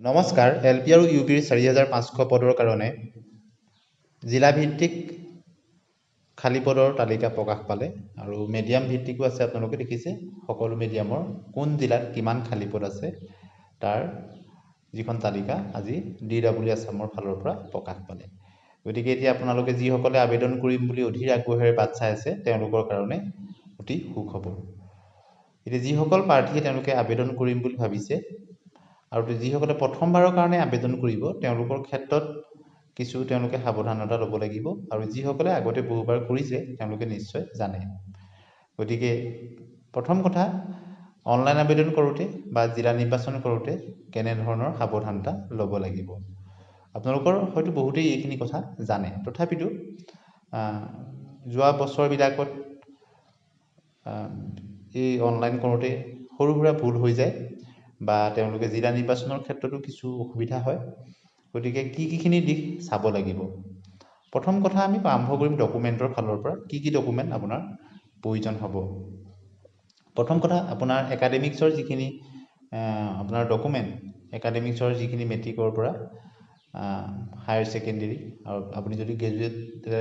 নমস্কাৰ L P আৰু U পিৰ চাৰি হাজাৰ পাঁচশ পদৰ কাৰণে জিলাভিত্তিক খালী পদৰ তালিকা প্ৰকাশ পালে আৰু মিডিয়াম ভিত্তিকো আছে আপোনালোকে দেখিছে সকলো মিডিয়ামৰ কোন জিলাত কিমান খালী পদ আছে তাৰ যিখন তালিকা আজি ডি ডাব্লিউ আছামৰ ফালৰ পৰা প্ৰকাশ পালে। গতিকে এতিয়া আপোনালোকে যিসকলে আবেদন কৰিম বুলি অধীৰ আগ্ৰহেৰে বাট চাই আছে তেওঁলোকৰ কাৰণে অতি সুখবৰ। এতিয়া যিসকল প্ৰাৰ্থীয়ে তেওঁলোকে আবেদন কৰিম বুলি ভাবিছে আৰু যিসকলে প্ৰথমবাৰৰ কাৰণে আবেদন কৰিব তেওঁলোকৰ ক্ষেত্ৰত কিছু তেওঁলোকে সাৱধানতা ল'ব লাগিব আৰু যিসকলে আগতে বহুবাৰ কৰিছে তেওঁলোকে নিশ্চয় জানে। গতিকে প্ৰথম কথা অনলাইন আবেদন কৰোঁতে বা জিলা নিৰ্বাচন কৰোঁতে কেনেধৰণৰ সাৱধানতা ল'ব লাগিব? আপোনালোকৰ হয়তো বহুতেই এইখিনি কথা জানে। তথাপিতো যোৱা বছৰবিলাকত এই অনলাইন কৰোঁতে সৰু সুৰা ভুল হৈ যায়। বা তেওঁলোকে জিলা নিৰ্বাচনৰ ক্ষেত্ৰতো কিছু অসুবিধা হয়। গতিকে কি কিখিনি দিশ চাব লাগিব? প্ৰথম কথা আমি আৰম্ভ কৰিম ডকুমেণ্টৰ ফালৰ পৰা। কি কি ডকুমেণ্ট আপোনাৰ প্ৰয়োজন হ'ব? প্ৰথম কথা আপোনাৰ একাডেমিক্সৰ যিখিনি আপোনাৰ ডকুমেণ্ট একাডেমিক্সৰ যিখিনি মেট্ৰিকৰ পৰা হায়াৰ ছেকেণ্ডেৰী আৰু আপুনি যদি গ্ৰেজুৱেট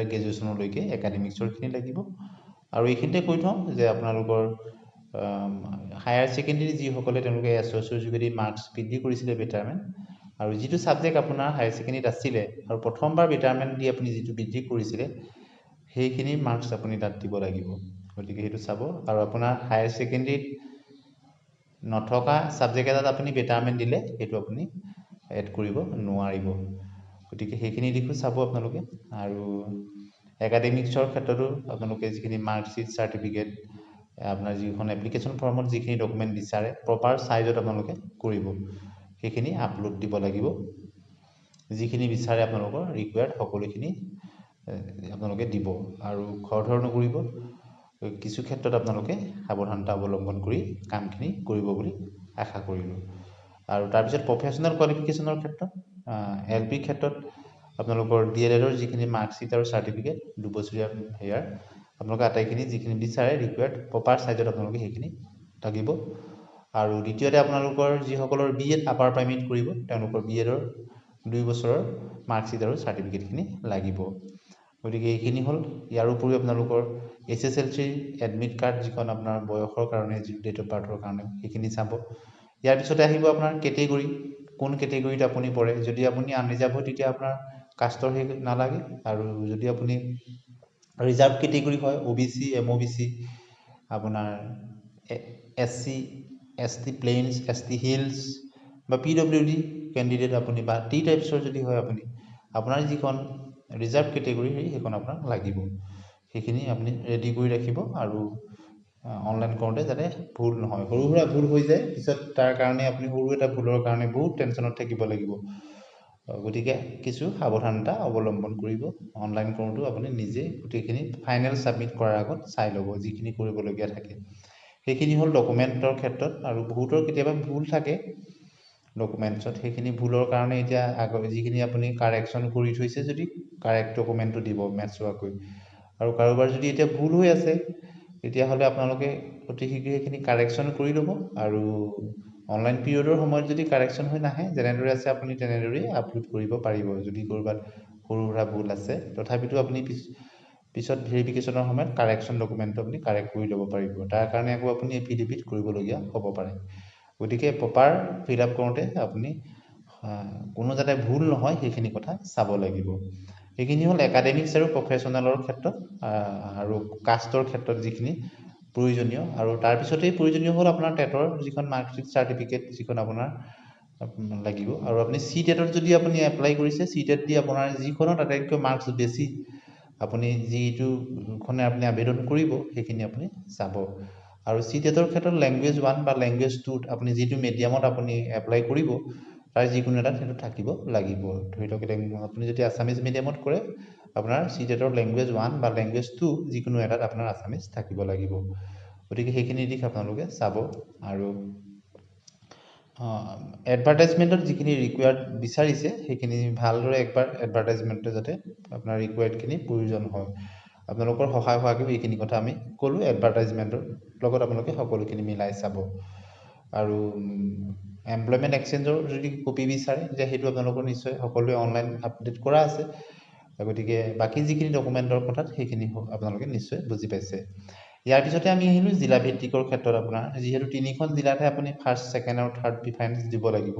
গ্ৰেজুৱেশ্যনলৈকে একাডেমিক্সৰখিনি লাগিব। আৰু এইখিনিতে কৈ থওঁ যে আপোনালোকৰ হায়াৰ ছেকেণ্ডেৰী যিসকলে তেওঁলোকে এছ এছৰ যোগেদি মাৰ্কছ বৃদ্ধি কৰিছিলে বেটাৰমেণ্ট আৰু যিটো ছাবজেক্ট আপোনাৰ হায়াৰ ছেকেণ্ডেৰীত আছিলে আৰু প্ৰথমবাৰ বেটাৰমেণ্ট দি আপুনি যিটো বৃদ্ধি কৰিছিলে সেইখিনি মাৰ্কছ আপুনি তাত দিব লাগিব। গতিকে সেইটো চাব আৰু আপোনাৰ হায়াৰ ছেকেণ্ডেৰীত নথকা ছাবজেক্ট এটাত আপুনি বেটাৰমেণ্ট দিলে সেইটো আপুনি এড কৰিব নোৱাৰিব। গতিকে সেইখিনি দিশো চাব আপোনালোকে আৰু একাডেমিক্সৰ ক্ষেত্ৰতো আপোনালোকে যিখিনি মাৰ্কশ্বিট চাৰ্টিফিকেট আপোনাৰ যিখন এপ্লিকেশ্যন ফৰ্মত যিখিনি ডকুমেণ্ট বিচাৰে প্ৰপাৰ চাইজত আপোনালোকে কৰিব। সেইখিনি আপলোড দিব লাগিব। যিখিনি বিচাৰে আপোনালোকৰ ৰিকুৱাৰ্ড সকলোখিনি আপোনালোকে দিব আৰু খৰধৰ নকৰিব কিছু ক্ষেত্ৰত আপোনালোকে সাৱধানতা অৱলম্বন কৰি কামখিনি কৰিব বুলি আশা কৰিলোঁ। আৰু তাৰপিছত প্ৰফেচনেল কোৱালিফিকেশ্যনৰ ক্ষেত্ৰত এল পিৰ ক্ষেত্ৰত আপোনালোকৰ ডি এল এডৰ যিখিনি মাৰ্কশ্বিট আৰু চাৰ্টিফিকেট দুবছৰীয়া হেৰিয়াৰ আপোনালোকে আটাইখিনি যিখিনি বিচাৰে ৰিকুৱাৰ্ড প্ৰপাৰ চাইজত আপোনালোকে সেইখিনি লাগিব আৰু দ্বিতীয়তে আপোনালোকৰ যিসকলৰ বি এড আপাৰ প্ৰাইমেৰী কৰিব তেওঁলোকৰ বি এডৰ দুই বছৰৰ মাৰ্কশ্বিট আৰু চাৰ্টিফিকেটখিনি লাগিব। গতিকে এইখিনি হ'ল। ইয়াৰ উপৰিও আপোনালোকৰ এইচ এছ এল চিৰ এডমিট কাৰ্ড যিখন আপোনাৰ বয়সৰ কাৰণে যি ডেট অফ বাৰ্থৰ কাৰণে সেইখিনি চাব। ইয়াৰ পিছতে আহিব আপোনাৰ কেটেগৰী কোন কেটেগৰীত আপুনি পৰে? যদি আপুনি আনৰিজাৰ্ভ হয় তেতিয়া আপোনাৰ কাষ্টৰ সেই নালাগে। আৰু যদি আপুনি ৰিজাৰ্ভ কেটেগৰী হয় O' B C M O' B C আপোনাৰ S C S T plains S T hills বা পি ডব্লিউ ডি কেণ্ডিডেট আপুনি বা টি টাইপছৰ যদি হয় আপুনি আপোনাৰ যিখন ৰিজাৰ্ভ কেটেগৰী সেইখন আপোনাক লাগিব। সেইখিনি আপুনি ৰেডি কৰি ৰাখিব আৰু অনলাইন কৰোঁতে যাতে ভুল নহয়। সৰু সুৰা ভুল হৈ যায় পিছত তাৰ কাৰণে আপুনি সৰু এটা ভুলৰ কাৰণে বহুত টেনশ্যনত থাকিব লাগিব। গতিকে কিছু সাৱধানতা অৱলম্বন কৰিব। অনলাইন কৰোঁতেও আপুনি নিজে গোটেইখিনি ফাইনেল ছাবমিট কৰাৰ আগত চাই ল'ব যিখিনি কৰিবলগীয়া থাকে। সেইখিনি হ'ল ডকুমেণ্টৰ ক্ষেত্ৰত আৰু বহুতৰ কেতিয়াবা ভুল থাকে। ডকুমেণ্টছত সেইখিনি ভুলৰ কাৰণে এতিয়া আগ যিখিনি আপুনি কাৰেকশ্যন কৰি থৈছে যদি কাৰেক্ট ডকুমেণ্টটো দিব মেটছ হোৱাকৈ। আৰু কাৰোবাৰ যদি এতিয়া ভুল হৈ আছে তেতিয়াহ'লে আপোনালোকে অতি শীঘ্ৰে সেইখিনি কাৰেকশ্যন কৰি ল'ব আৰু অনলাইন পিৰিয়ডৰ সময়ত যদি কাৰেকশ্যন হৈ নাহে যেনেদৰে আছে আপুনি তেনেদৰেই আপলোড কৰিব পাৰিব। যদি ক'ৰবাত সৰু সুৰা ভুল আছে তথাপিতো আপুনি পিছ পিছত ভেৰিফিকেশ্যনৰ সময়ত কাৰেকশ্যন ডকুমেণ্টটো আপুনি কাৰেক্ট কৰি ল'ব পাৰিব। তাৰ কাৰণে আকৌ আপুনি এফিডেভিট কৰিবলগীয়া হ'ব পাৰে। গতিকে প্ৰপাৰ ফিল আপ কৰোঁতে আপুনি কোনো যাতে ভুল নহয় সেইখিনি কথা চাব লাগিব। সেইখিনি হ'ল একাডেমিক্স আৰু প্ৰফেচনেলৰ ক্ষেত্ৰত আৰু কাষ্টৰ ক্ষেত্ৰত যিখিনি প্ৰয়োজনীয় আৰু তাৰপিছতেই প্ৰয়োজনীয় হ'ল আপোনাৰ টেটৰ যিখন মাৰ্কশ্বিট চাৰ্টিফিকেট যিখন আপোনাৰ লাগিব। আৰু আপুনি চি টেটত যদি আপুনি এপ্লাই কৰিছে চি টেট দি আপোনাৰ যিখনত আটাইতকৈ মাৰ্কছ বেছি আপুনি যিটোখনে আপুনি আবেদন কৰিব সেইখিনি আপুনি চাব। আৰু চি টেটৰ ক্ষেত্ৰত লেংগুৱেজ ওৱান বা লেংগুৱেজ টুত আপুনি যিটো মিডিয়ামত আপুনি এপ্লাই কৰিব তাৰ যিকোনো এটাত সেইটো থাকিব লাগিব। ধৰি লওক আপুনি যদি আছামিজ মিডিয়ামত কৰে আপোনাৰ চি টেটৰ লেংগুৱেজ ওৱান বা লেংগুৱেজ টু যিকোনো এটাত আপোনাৰ আছামিজ থাকিব লাগিব। গতিকে সেইখিনি দিশ আপোনালোকে চাব আৰু এডভাৰটাইজমেণ্টত যিখিনি ৰিকুৱাৰ্ড বিচাৰিছে সেইখিনি ভালদৰে একবাৰ এডভাৰটাইজমেণ্টে যাতে আপোনাৰ ৰিকুৱাৰ্ডখিনি প্ৰয়োজন হয়। আপোনালোকৰ সহায় হোৱাকৈ এইখিনি কথা আমি ক'লোঁ এডভাৰটাইজমেণ্টৰ লগত আপোনালোকে সকলোখিনি মিলাই চাব। আৰু এমপ্লয়মেণ্ট এক্সচেঞ্জৰ যদি কপি বিচাৰে তেতিয়া সেইটো আপোনালোকৰ নিশ্চয় সকলোৱে অনলাইন আপডেট কৰা আছে। গতিকে বাকী যিখিনি ডকুমেণ্টৰ কথাত সেইখিনি আপোনালোকে নিশ্চয় বুজি পাইছে। ইয়াৰ পিছতে আমি আহিলোঁ জিলা ভিত্তিকৰ ক্ষেত্ৰত আপোনাৰ। যিহেতু তিনিখন জিলাতহে আপুনি ফাৰ্ষ্ট ছেকেণ্ড আৰু থাৰ্ড প্ৰিফাৰেঞ্চ দিব লাগিব।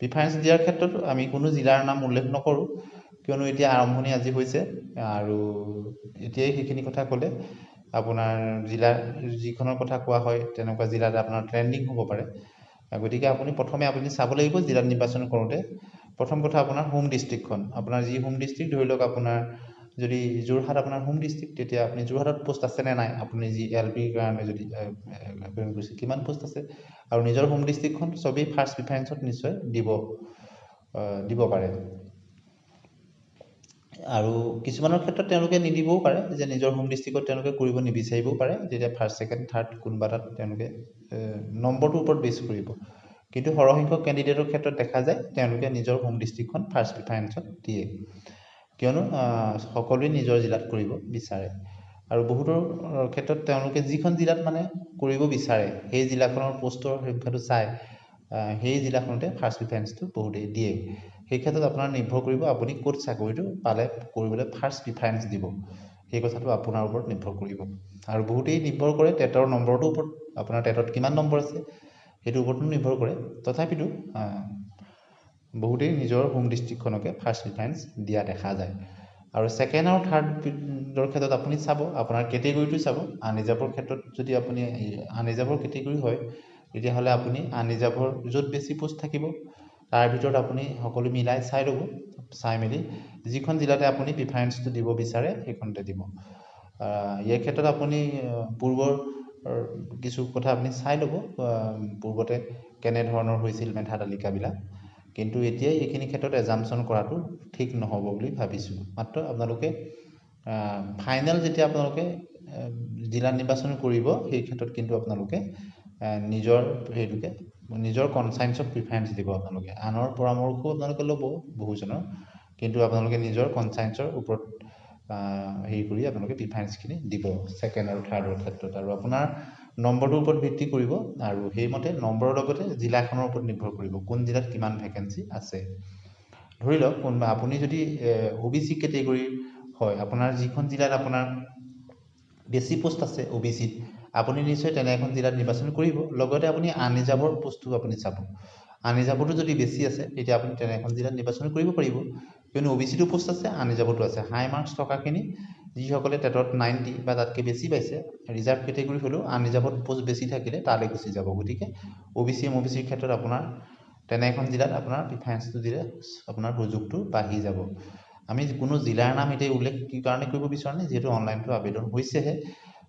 প্ৰিফাৰেঞ্চ দিয়াৰ ক্ষেত্ৰত আমি কোনো জিলাৰ নাম উল্লেখ নকৰোঁ কিয়নো এতিয়া আৰম্ভণি আজি হৈছে আৰু এতিয়াই সেইখিনি কথা ক'লে আপোনাৰ জিলাৰ যিখনৰ কথা কোৱা হয় তেনেকুৱা জিলাত আপোনাৰ ট্ৰেণ্ডিং হ'ব পাৰে। গতিকে আপুনি প্ৰথমে আপুনি চাব লাগিব জিলা নিৰ্বাচন কৰোঁতে প্ৰথম কথা আপোনাৰ হোম ডিষ্ট্ৰিক্টখন আপোনাৰ যি হোম ডিষ্ট্ৰিক্ট ধৰি লওক আপোনাৰ যদি যোৰহাট আপোনাৰ হোম ডিষ্ট্ৰিক্ট তেতিয়া আপুনি যোৰহাটত পোষ্ট আছে নে নাই? আপুনি যি এল পিৰ কাৰণে যদি কৰিছে কিমান পোষ্ট আছে? আৰু নিজৰ হোম ডিষ্ট্ৰিক্টখন চবেই ফাৰ্ষ্ট প্ৰিফাৰেঞ্চত নিশ্চয় দিব দিব পাৰে। আৰু কিছুমানৰ ক্ষেত্ৰত তেওঁলোকে নিদিবও পাৰে যে নিজৰ হোম ডিষ্ট্ৰিক্টত তেওঁলোকে কৰিব নিবিচাৰিবও পাৰে যেতিয়া ফাৰ্ষ্ট ছেকেণ্ড থাৰ্ড কোনোবা এটাত তেওঁলোকে নম্বৰটোৰ ওপৰত বেছ কৰিব। কিন্তু সৰহসংখ্যক কেণ্ডিডেটৰ ক্ষেত্ৰত দেখা যায় তেওঁলোকে নিজৰ হোম ডিষ্ট্ৰিক্টখন ফাৰ্ষ্ট প্ৰিফাৰেঞ্চত দিয়ে। কিয়নো সকলোৱে নিজৰ জিলাত কৰিব বিচাৰে। আৰু বহুতৰ ক্ষেত্ৰত তেওঁলোকে যিখন জিলাত মানে কৰিব বিচাৰে সেই জিলাখনৰ পোষ্টৰ সংখ্যাটো চাই সেই জিলাখনতে ফাৰ্ষ্ট প্ৰিফাৰেঞ্চটো বহুতেই দিয়ে। সেই ক্ষেত্ৰত আপোনাৰ নিৰ্ভৰ কৰিব আপুনি ক'ত চাকৰিটো পালে কৰিবলৈ ফাৰ্ষ্ট প্ৰিফাৰেঞ্চ দিব। সেই কথাটো আপোনাৰ ওপৰত নিৰ্ভৰ কৰিব। আৰু বহুতেই নিৰ্ভৰ কৰে টেটৰ নম্বৰটোৰ ওপৰত। আপোনাৰ টেটত কিমান নম্বৰ আছে? সেইটোৰ ওপৰতো নিৰ্ভৰ কৰে। তথাপিতো বহুতেই নিজৰ হোম ডিষ্ট্ৰিক্টখনকে ফাৰ্ষ্ট প্ৰিফাৰেঞ্চ দিয়া দেখা যায়। আৰু ছেকেণ্ড আৰু থাৰ্ডৰ ক্ষেত্ৰত আপুনি চাব আপোনাৰ কেটেগৰীটো চাব আনৰিজাৰ্ভৰ ক্ষেত্ৰত যদি আপুনি আনৰিজাৰ্ভৰ কেটেগৰী হয় তেতিয়াহ'লে আপুনি আনৰিজাৰ্ভৰ য'ত বেছি পোষ্ট থাকিব তাৰ ভিতৰত আপুনি সকলো মিলাই চাই ল'ব চাই মেলি যিখন জিলাতে আপুনি প্ৰিফাৰেঞ্চটো দিব বিচাৰে সেইখনতে দিব। ইয়াৰ ক্ষেত্ৰত আপুনি পূৰ্বৰ কিছু কথা আপুনি চাই ল'ব পূৰ্বতে কেনেধৰণৰ হৈছিল মেধা তালিকাবিলাক কিন্তু এতিয়াই এইখিনি ক্ষেত্ৰত এজামশ্যন কৰাটো ঠিক নহ'ব বুলি ভাবিছোঁ। মাত্ৰ আপোনালোকে ফাইনেল যেতিয়া আপোনালোকে জিলা নিৰ্বাচন কৰিব সেই ক্ষেত্ৰত কিন্তু আপোনালোকে নিজৰ হেৰিটোকে নিজৰ কনচায়েঞ্চক প্ৰিফাৰেঞ্চ দিব আপোনালোকে। আনৰ পৰামৰ্শও আপোনালোকে ল'ব বহুজনৰ। কিন্তু আপোনালোকে নিজৰ কনচায়েঞ্চৰ ওপৰত হেৰি কৰি আপোনালোকে প্ৰিফাৰেঞ্চখিনি দিব ছেকেণ্ড আৰু থাৰ্ডৰ ক্ষেত্ৰত। আৰু আপোনাৰ নম্বৰটোৰ ওপৰত ভিত্তি কৰিব আৰু সেইমতে নম্বৰৰ লগতে জিলাখনৰ ওপৰত নিৰ্ভৰ কৰিব কোন জিলাত কিমান ভেকেঞ্চি আছে। ধৰি লওক কোনোবা আপুনি যদি অ' বি চি কেটেগৰীৰ হয় আপোনাৰ যিখন জিলাত আপোনাৰ বেছি পোষ্ট আছে অ' বি চিত আপুনি নিশ্চয় তেনে এখন জিলাত নিৰ্বাচন কৰিব। লগতে আপুনি আনৰিজাৰ্ভৰ পোষ্টটো আপুনি চাব। আনৰিজাৰ্ভতো যদি বেছি আছে তেতিয়া আপুনি তেনে এখন জিলাত নিৰ্বাচন কৰিব পাৰিব। কিয়নো অ' বি চিটো পোষ্ট আছে আনৰিজাৰ্ভতো আছে। হাই মাৰ্কছ থকাখিনি যিসকলে টেটত নাইণ্টি বা তাতকৈ বেছি পাইছে ৰিজাৰ্ভ কেটেগৰী হ'লেও আনৰিজাৰ্ভত পোষ্ট বেছি থাকিলে তালৈ গুচি যাব। গতিকে O' B C M O' B চিৰ ক্ষেত্ৰত আপোনাৰ তেনে এখন জিলাত আপোনাৰ প্ৰিফাৰেঞ্চটো দিলে আপোনাৰ সুযোগটো বাঢ়ি যাব। আমি কোনো জিলাৰ নাম এতিয়া উল্লেখ কি কাৰণে কৰিব বিচৰা নাই যিহেতু অনলাইনটো আবেদন হৈছেহে।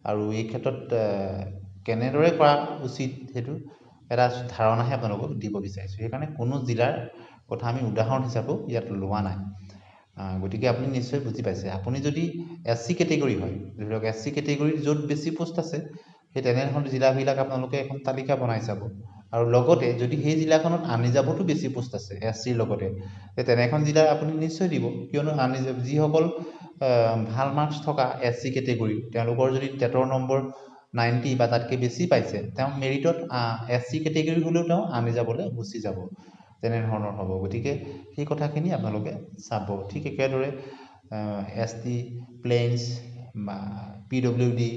আৰু এই ক্ষেত্ৰত কেনেদৰে কৰা উচিত সেইটো এটা ধাৰণাহে আপোনালোকক দিব বিচাৰিছোঁ। সেইকাৰণে কোনো জিলাৰ কথা আমি উদাহৰণ হিচাপেও ইয়াত লোৱা নাই। গতিকে আপুনি নিশ্চয় বুজি পাইছে। আপুনি যদি এছ চি কেটেগৰী হয় ধৰি লওক এছ চি কেটেগৰীত য'ত বেছি পোষ্ট আছে সেই তেনেধৰণৰ জিলাবিলাক আপোনালোকে এখন তালিকা বনাই চাব। আৰু লগতে যদি সেই জিলাখনত আনৰিজাৰ্ভতো বেছি পোষ্ট আছে এছ চিৰ লগতে তেনেখন জিলা আপুনি নিশ্চয় দিব। কিয়নো আনৰিজাৰ্ভ যিসকল ভাল মাৰ্কছ থকা এছ চি কেটেগৰী তেওঁলোকৰ যদি টেটৰ নম্বৰ নাইণ্টি বা তাতকৈ বেছি পাইছে। তেওঁ মেৰিটত এছ চি কেটেগৰী হ'লেও তেওঁ আনৰিজাৰ্ভলৈ গুচি যাব তেনেধৰণৰ হ'ব। গতিকে সেই কথাখিনি আপোনালোকে চাব। ঠিক একেদৰে এছ টি প্লেইনছ বা পি ডব্লিউ ডি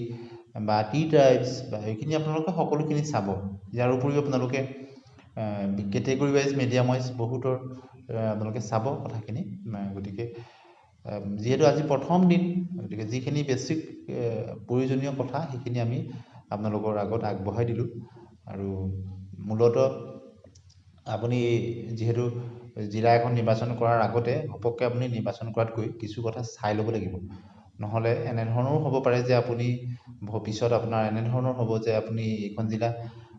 বা টি ট্ৰাইবছ বা এইখিনি আপোনালোকে সকলোখিনি চাব। ইয়াৰ উপৰিও আপোনালোকে কেটেগৰী ৱাইজ মিডিয়াম ৱাইজ বহুতৰ আপোনালোকে চাব কথাখিনি। গতিকে যিহেতু আজি প্ৰথম দিন গতিকে যিখিনি বেছিক প্ৰয়োজনীয় কথা সেইখিনি আমি আপোনালোকৰ আগত আগবঢ়াই দিলোঁ। আৰু মূলতঃ আপুনি যিহেতু জিলা এখন নিৰ্বাচন কৰাৰ আগতে ঘপককৈ আপুনি নিৰ্বাচন কৰাতকৈ কিছু কথা চাই ল'ব লাগিব। নহ'লে এনেধৰণৰো হ'ব পাৰে যে আপুনি ভৱিষ্যত আপোনাৰ এনেধৰণৰ হ'ব যে আপুনি এইখন জিলা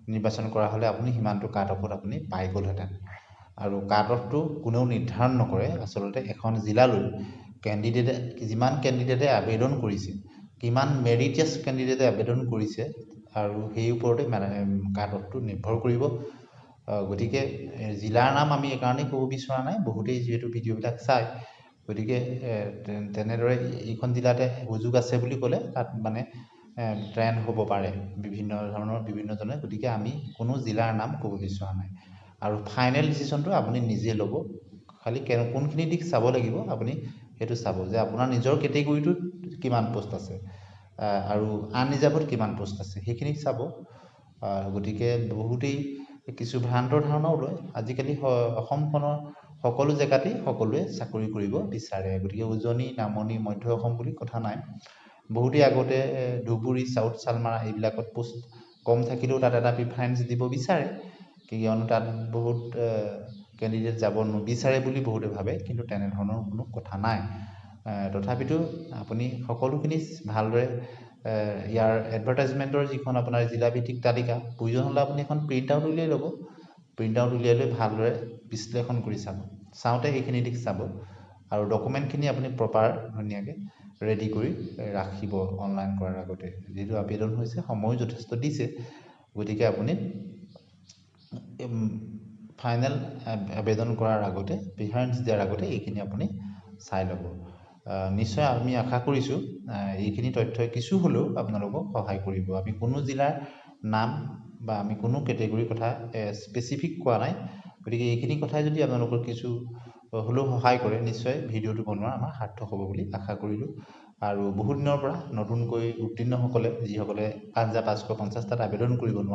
নিৰ্বাচন কৰা হ'লে আপুনি সিমানটো কাট অফত আপুনি পাই গ'লহেঁতেন। আৰু কাট অফটো কোনেও নিৰ্ধাৰণ নকৰে আচলতে এখন জিলালৈ কেণ্ডিডেটে যিমান কেণ্ডিডেটে আবেদন কৰিছে কিমান মেৰিটিয়াছ কেণ্ডিডেটে আবেদন কৰিছে আৰু সেই ওপৰতে মানে কাট অফটো নিৰ্ভৰ কৰিব। গতিকে জিলাৰ নাম আমি এইকাৰণেই ক'ব বিচৰা নাই বহুতেই যিহেতু ভিডিঅ'বিলাক চায়। গতিকে তেনেদৰে এইখন জিলাতে সুযোগ আছে বুলি ক'লে তাত মানে ট্ৰেণ্ড হ'ব পাৰে বিভিন্ন ধৰণৰ বিভিন্নজনে গতিকে আমি কোনো জিলাৰ নাম ক'ব বিচৰা নাই। আৰু ফাইনেল ডিচিশ্যনটো আপুনি নিজে ল'ব। খালি কেনে কোনখিনি দিশ চাব লাগিব আপুনি সেইটো চাব যে আপোনাৰ নিজৰ কেটেগৰীটোত কিমান পষ্ট আছে আৰু আনৰিজাৰ্ভত কিমান পষ্ট আছে সেইখিনি চাব। গতিকে বহুতেই কিছু ভ্ৰান্ত ধাৰণাও লয়। আজিকালি অসমখনৰ সকলো জেগাতেই সকলোৱে চাকৰি কৰিব বিচাৰে গতিকে উজনি নামনি মধ্য অসম বুলি কথা নাই। বহুতেই আগতে ধুবুৰী চাউথ চালমাৰা এইবিলাকত পষ্ট কম থাকিলেও তাত এটা প্ৰিফাৰেঞ্চ দিব বিচাৰে। কিয়নো তাত বহুত কেণ্ডিডেট যাব নিবিচাৰে বুলি বহুতে ভাবে কিন্তু তেনেধৰণৰ কোনো কথা নাই। তথাপিতো আপুনি সকলোখিনি ভালদৰে ইয়াৰ এডভাৰটাইজমেণ্টৰ যিখন আপোনাৰ জিলাভিত্তিক তালিকা প্ৰয়োজন হ'লে আপুনি এখন প্ৰিণ্ট আউট উলিয়াই ল'ব। প্ৰিণ্ট আউট উলিয়াই লৈ ভালদৰে বিশ্লেষণ কৰি চাব। চাওঁতে সেইখিনি দিশ চাব আৰু ডকুমেণ্টখিনি আপুনি প্ৰপাৰ ধুনীয়াকৈ ৰেডি কৰি ৰাখিব অনলাইন কৰাৰ আগতে। যিহেতু আবেদন হৈছে সময়ো যথেষ্ট দিছে। গতিকে আপুনি ফাইনেল আবেদন কৰাৰ আগতে প্ৰিফাৰেঞ্চ দিয়াৰ আগতে এইখিনি আপুনি চাই ল'ব। নিশ্চয় আমি আশা কৰিছোঁ এইখিনি তথ্যই কিছু হ'লেও আপোনালোকক সহায় কৰিব। আমি কোনো জিলাৰ নাম বা আমি কোনো কেটেগৰীৰ কথা স্পেচিফিক কোৱা নাই। গতিকে এইখিনি কথাই যদি আপোনালোকৰ কিছু হ'লেও সহায় কৰে নিশ্চয় ভিডিঅ'টো বনোৱা আমাৰ সাৰ্থক হ'ব বুলি আশা কৰিলোঁ। আৰু বহুদিনৰ পৰা নতুনকৈ উত্তীৰ্ণসকলে যিসকলে পাঁচ হাজাৰ পাঁচশ পঞ্চাছটাত আবেদন কৰিব নোৱাৰে।